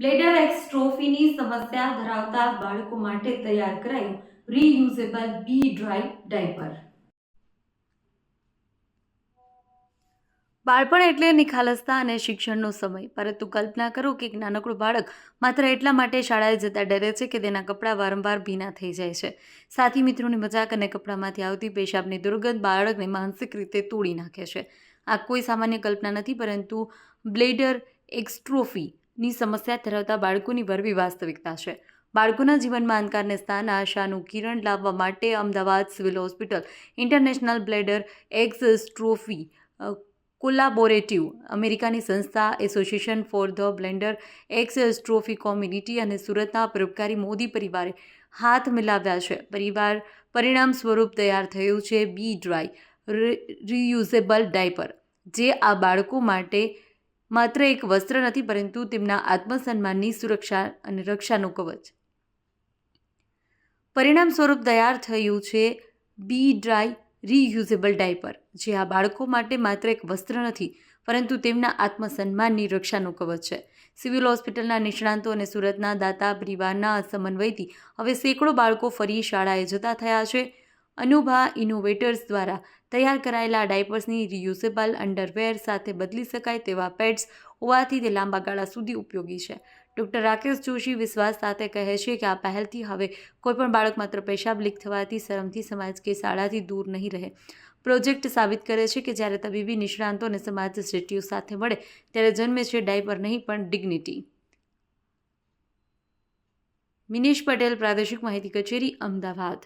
Bladder એક્સટ્રોફીની સમસ્યા ધરાવતા બાળકો માટે તૈયાર કરાયું રીયુઝેબલ બી ડ્રાય ડાયપર બાળપણ એટલે નિખાલસતા અને શિક્ષણનો સમય. પરંતુ કલ્પના કરો કે એક નાનકડું બાળક માત્ર એટલા માટે શાળાએ જતા ડરે છે કે તેના કપડાં વારંવાર ભીના થઈ જાય છે. સાથી મિત્રોની મજાક અને કપડામાંથી આવતી પેશાબની દુર્ગંધ બાળકને માનસિક રીતે તોડી નાખે છે. આ કોઈ સામાન્ય કલ્પના નથી, પરંતુ બ્લેડર એક્સ્ટ્રોફીની સમસ્યા ધરાવતા બાળકોની વરવી વાસ્તવિકતા છે. બાળકોના જીવનમાં અંધકારને સ્થાન, આશાનું કિરણ લાવવા માટે Ahmedabad civil hospital international bladder exstrophy collaborative, અમેરિકાની સંસ્થા association for the bladder exstrophy community અને સુરતના પરોપકારી મોદી પરિવારે હાથ મિલાવ્યા છે. પરિવાર, પરિણામ સ્વરૂપ તૈયાર થયું છે બી ડ્રાય રિયુઝેબલ ડાયપર, જે આ બાળકો માટે માત્ર એક વસ્ત્ર નથી, પરંતુ તેમના આત્મસન્માનની સુરક્ષા અને રક્ષાનું કવચ. પરિણામ સ્વરૂપ તૈયાર થયું છે બી ડ્રાય રીયુઝેબલ ડાયપર, જે આ બાળકો માટે માત્ર એક વસ્ત્ર નથી, પરંતુ તેમના આત્મસન્માનની રક્ષાનું કવચ છે. સિવિલ હોસ્પિટલના નિષ્ણાંતો અને સુરતના દાતા પરિવારના સમન્વયથી હવે સેંકડો બાળકો ફરી શાળાએ જતા થયા છે. અનુભા ઇનોવેટર્સ દ્વારા તૈયાર કરાયેલા ડાયપર્સની રિયુઝેબલ અંડરવેર સાથે બદલી શકાય તેવા પેડ્સ હોવાથી તે લાંબા ગાળા સુધી ઉપયોગી છે. ડૉક્ટર રાકેશ જોશી વિશ્વાસ સાથે કહે છે કે આ પહેલથી હવે કોઈપણ બાળક માત્ર પેશાબ લીક થવાથી શરમથી સમાજ કે શાળાથી દૂર નહીં રહે. પ્રોજેક્ટ સાબિત કરે છે કે જ્યારે તબીબી નિષ્ણાંતો અને સમાજ શ્રેષ્ઠીઓ સાથે મળે ત્યારે જન્મે છે ડાયપર નહીં, પણ ડિગ્નિટી. મિનેશ પટેલ પ્રાદેશિક માહિતી કચેરી, અમદાવાદ.